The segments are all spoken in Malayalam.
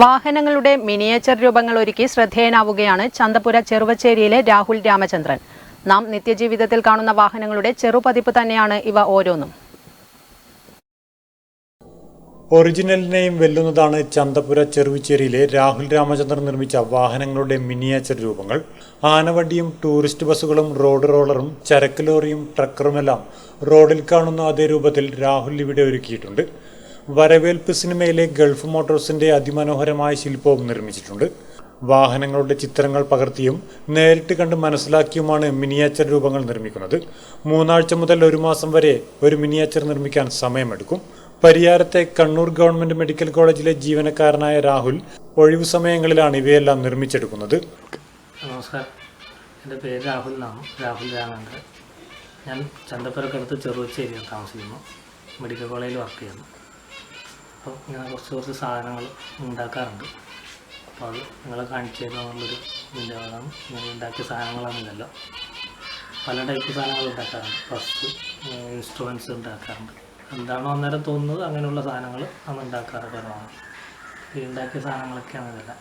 വാഹനങ്ങളുടെ മിനിയേച്ചർ രൂപങ്ങൾ ഒരുക്കി ശ്രദ്ധേയനാവുകയാണ് ചന്തപുര ചെറുവച്ചേരിയിലെ രാഹുൽ രാമചന്ദ്രൻ. നാം നിത്യജീവിതത്തിൽ കാണുന്ന വാഹനങ്ങളുടെ ചെറുപതിപ്പ് തന്നെയാണ് ഇവ ഓരോന്നും. ഒറിജിനലിനെയും വെല്ലുന്നതാണ് ചന്തപുര ചെറുവിച്ചേരിയിലെ രാഹുൽ രാമചന്ദ്രൻ നിർമ്മിച്ച വാഹനങ്ങളുടെ മിനിയേച്ചർ രൂപങ്ങൾ. ആനവണ്ടിയും ടൂറിസ്റ്റ് ബസ്സുകളും റോഡ് റോളറും ചരക്ക് ലോറിയും ട്രക്കറുമെല്ലാം റോഡിൽ കാണുന്ന അതേ രൂപത്തിൽ രാഹുൽ ഇവിടെ ഒരുക്കിയിട്ടുണ്ട്. വരവേൽപ്പ് സിനിമയിലെ ഗൾഫ് മോട്ടോഴ്സിന്റെ അതിമനോഹരമായ ശില്പവും നിർമ്മിച്ചിട്ടുണ്ട്. വാഹനങ്ങളുടെ ചിത്രങ്ങൾ പകർത്തിയും നേരിട്ട് കണ്ട് മനസ്സിലാക്കിയുമാണ് മിനിയേച്ചർ രൂപങ്ങൾ നിർമ്മിക്കുന്നത്. മൂന്നാഴ്ച മുതൽ ഒരു മാസം വരെ ഒരു മിനിയേച്ചർ നിർമ്മിക്കാൻ സമയമെടുക്കും. പരിയാരത്തെ കണ്ണൂർ ഗവൺമെന്റ് മെഡിക്കൽ കോളേജിലെ ജീവനക്കാരനായ രാഹുൽ ഒഴിവു സമയങ്ങളിലാണ് ഇവയെല്ലാം നിർമ്മിച്ചെടുക്കുന്നത്. നമസ്കാരം. എന്റെ പേര് രാഹുൽ എന്നാണ്. രാഹുൽ രാമേന്ദ്രൻ ഞാൻ ചന്തപ്പുരക്കടുത്ത് ചെറുവച്ചേരിയാണ് താമസിക്കുന്നു. മെഡിക്കൽ കോളേജിൽ വർക്ക് ചെയ്യുന്നു. അപ്പോൾ ഞാൻ കുറച്ച് കുറച്ച് സാധനങ്ങൾ ഉണ്ടാക്കാറുണ്ട്. അപ്പോൾ അത് നിങ്ങളെ കാണിച്ചു തരുന്നുള്ളൊരു ഇതിന്റെ ഭാഗമാണ് ഇങ്ങനെ ഉണ്ടാക്കിയ സാധനങ്ങളാണെന്നല്ലോ പല ടൈപ്പ് സാധനങ്ങൾ ഉണ്ടാക്കാറുണ്ട്. ഫസ്റ്റ് ഇൻസ്ട്രുമെന്റ്സ് ഉണ്ടാക്കാറുണ്ട്. എന്താണോ അന്നേരം തോന്നുന്നത്? അങ്ങനെയുള്ള സാധനങ്ങൾ അന്ന് ഉണ്ടാക്കാറ് പരമാണ് ഈ ഉണ്ടാക്കിയ സാധനങ്ങളൊക്കെയാണ് ഇതെല്ലാം.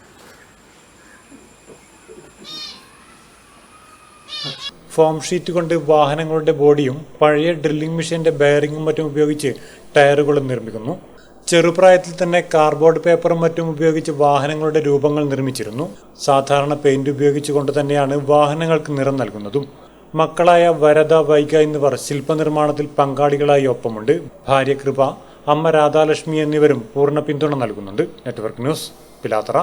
ഫോം ഷീറ്റ് കൊണ്ട് വാഹനങ്ങളുടെ ബോഡിയും പഴയ ഡ്രില്ലിംഗ് മെഷീന്റെ ബെയറിങ്ങും മറ്റും ഉപയോഗിച്ച് ടയറുകളും നിർമ്മിക്കുന്നു. ചെറുപ്രായത്തിൽ തന്നെ കാർബോർഡ് പേപ്പറും മറ്റും ഉപയോഗിച്ച് വാഹനങ്ങളുടെ രൂപങ്ങൾ നിർമ്മിച്ചിരുന്നു. സാധാരണ പെയിന്റ് ഉപയോഗിച്ചുകൊണ്ട് തന്നെയാണ് വാഹനങ്ങൾക്ക് നിറം നൽകുന്നതും. മക്കളായ വരദ വൈഗ എന്നിവർ ശില്പനിർമ്മാണത്തിൽ പങ്കാളികളായി ഒപ്പമുണ്ട്. ഭാര്യ കൃപ അമ്മ രാധാലക്ഷ്മി എന്നിവരും പൂർണ പിന്തുണ നൽകുന്നുണ്ട്. Network news Pilathara.